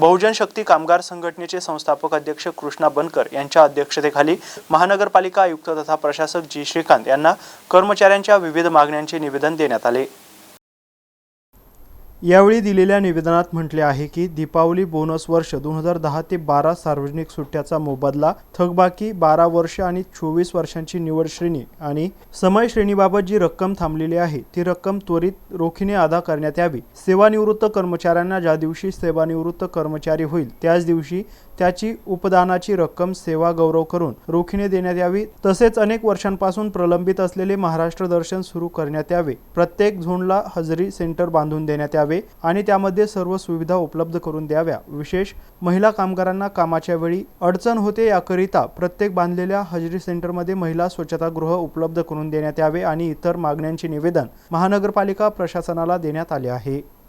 बहुजन शक्ती कामगार संघटनेचे संस्थापक अध्यक्ष कृष्णा बनकर यांच्या अध्यक्षतेखाली महानगरपालिका आयुक्त तथा प्रशासक जी श्रीकांत यांना कर्मचाऱ्यांच्या विविध मागण्यांचे निवेदन देण्यात आले. यावेळी दिलेल्या निवेदनात म्हटले आहे की दीपावली बोनस वर्ष दोन हजार दहा ते बारा सार्वजनिक सुट्ट्याचा मोबदला थकबाकी बारा वर्ष आणि चोवीस वर्षांची निवड श्रेणी आणि समय श्रेणीबाबत जी रक्कम थांबलेली आहे ती रक्कम त्वरित रोखीने अदा करण्यात यावी. सेवानिवृत्त कर्मचाऱ्यांना ज्या दिवशी सेवानिवृत्त कर्मचारी होईल त्याच दिवशी त्याची उपदानाची रक्कम सेवा गौरव करून रोखीने देण्यात यावी. तसेच अनेक वर्षांपासून प्रलंबित असलेले महाराष्ट्र दर्शन सुरू करण्यात यावे. प्रत्येक झोनला हजरी सेंटर बांधून देण्यात यावे. आणि त्यामध्ये सर्व सुविधा उपलब्ध करून द्याव्या. विशेष महिला कामगारांना कामाच्या वेळी अडचण होते याकरिता प्रत्येक बांधलेल्या हजरी सेंटरमध्ये महिला स्वच्छतागृह उपलब्ध करून देण्यात यावे आणि इतर मागण्यांचे निवेदन महानगरपालिका प्रशासनाला देण्यात आले आहे.